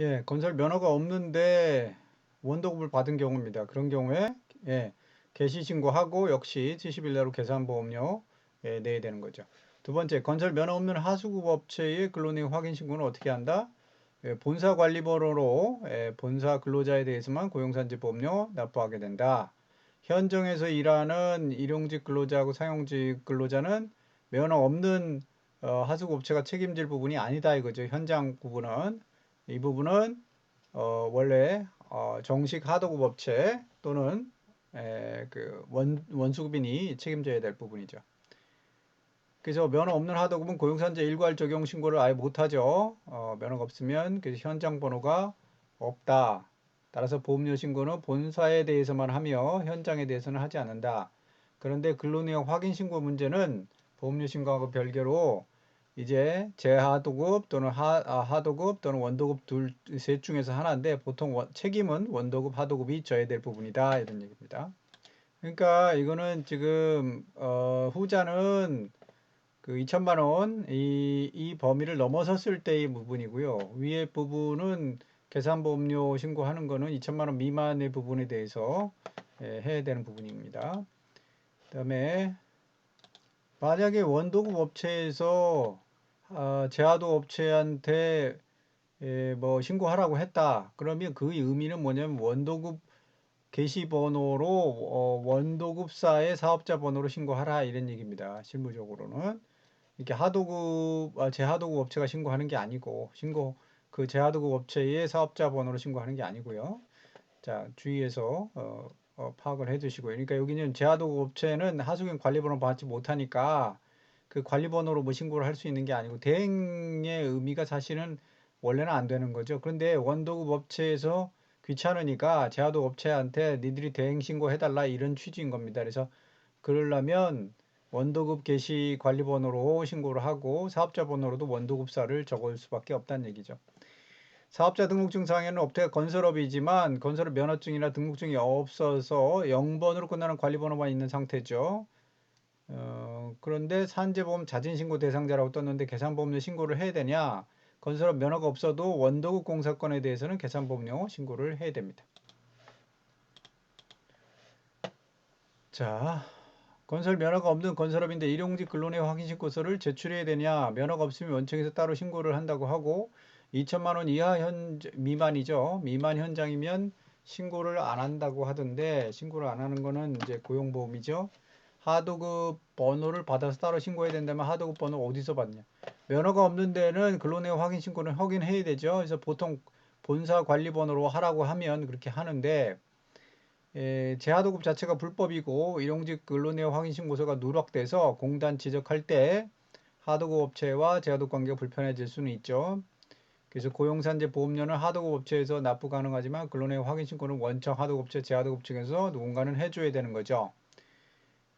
예, 건설 면허가 없는데 원도급을 받은 경우입니다. 그런 경우에 예, 개시 신고하고 역시 70일 내로 계산보험료 예, 내야 되는 거죠. 두 번째, 건설 면허 없는 하수급 업체의 근로내역 확인 신고는 어떻게 한다? 예, 본사 관리번호로 예, 본사 근로자에 대해서만 고용산재 보험료 납부하게 된다. 현정에서 일하는 일용직 근로자하고 상용직 근로자는 면허 없는 어, 하수급 업체가 책임질 부분이 아니다 이거죠. 현장 부분은 이 부분은 어, 원래 어, 정식 하도급 업체 또는 에, 그 원, 원수급인이 책임져야 될 부분이죠. 그래서 면허 없는 하도급은 고용산재 일괄 적용 신고를 아예 못하죠. 어, 면허가 없으면 그래서 현장 번호가 없다. 따라서 보험료 신고는 본사에 대해서만 하며 현장에 대해서는 하지 않는다. 그런데 근로내역 확인 신고 문제는 보험료 신고하고 별개로 이제 재하도급 또는 하, 아, 하도급 또는 원도급 둘 셋 중에서 하나인데 보통 원, 책임은 원도급 하도급이 져야 될 부분이다 이런 얘기입니다. 그러니까 이거는 지금 어, 후자는 그 2천만 원 이 이 범위를 넘어섰을 때의 부분이고요. 위에 부분은 계산보험료 신고하는 거는 2천만 원 미만의 부분에 대해서 예, 해야 되는 부분입니다. 그다음에 만약에 원도급 업체에서 어, 제하도 업체한테 예, 뭐 신고하라고 했다. 그러면 그 의미는 뭐냐면 원도급 게시번호로 어, 원도급사의 사업자 번호로 신고하라 이런 얘기입니다. 실무적으로는 이렇게 하도급 아, 제하도급 업체가 신고하는 게 아니고 신고 그 제하도급 업체의 사업자 번호로 신고하는 게 아니고요. 자 주의해서 어, 어, 파악을 해두시고요. 그러니까 여기는 제하도급 업체는 하수경 관리번호 받지 못하니까 그 관리번호로 뭐 신고를 할 수 있는 게 아니고 대행의 의미가 사실은 원래는 안 되는 거죠. 그런데 원도급 업체에서 귀찮으니까 제하도 업체한테 니들이 대행 신고해달라 이런 취지인 겁니다. 그래서 그러려면 원도급 게시 관리번호로 신고를 하고 사업자 번호로도 원도급사를 적을 수밖에 없다는 얘기죠. 사업자 등록증 상에는 업체가 건설업이지만 건설업 면허증이나 등록증이 없어서 0번으로 끝나는 관리번호만 있는 상태죠. 어, 그런데 산재보험 자진신고 대상자라고 떴는데 계산보험료 신고를 해야 되냐? 건설업 면허가 없어도 원도급 공사건에 대해서는 계산보험료 신고를 해야 됩니다. 자, 건설 면허가 없는 건설업인데 일용직 근로내 확인 신고서를 제출해야 되냐? 면허가 없으면 원청에서 따로 신고를 한다고 하고 2천만 원 이하 현 미만이죠. 미만 현장이면 신고를 안 한다고 하던데 신고를 안 하는 거는 이제 고용보험이죠. 하도급 번호를 받아서 따로 신고해야 된다면 하도급 번호 어디서 받냐? 면허가 없는 데는 근로내역 확인 신고는 확인해야 되죠. 그래서 보통 본사 관리 번호로 하라고 하면 그렇게 하는데 에, 제하도급 자체가 불법이고 일용직 근로내역 확인 신고서가 누락돼서 공단 지적할 때 하도급 업체와 제하도급 관계가 불편해질 수는 있죠. 그래서 고용산재 보험료는 하도급 업체에서 납부 가능하지만 근로내역 확인 신고는 원청 하도급 업체, 제하도급 측에서 누군가는 해줘야 되는 거죠.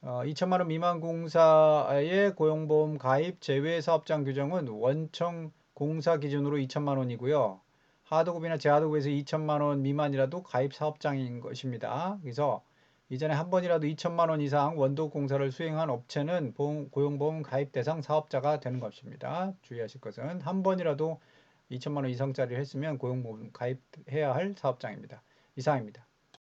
어, 2천만 원 미만 공사의 고용보험 가입 제외 사업장 규정은 원청 공사 기준으로 2천만 원이고요. 하도급이나 재하도급에서 2천만 원 미만이라도 가입 사업장인 것입니다. 그래서 이전에 한 번이라도 2천만 원 이상 원도 공사를 수행한 업체는 보험, 고용보험 가입 대상 사업자가 되는 것입니다. 주의하실 것은 한 번이라도 2천만 원 이상짜리를 했으면 고용보험 가입해야 할 사업장입니다. 이상입니다.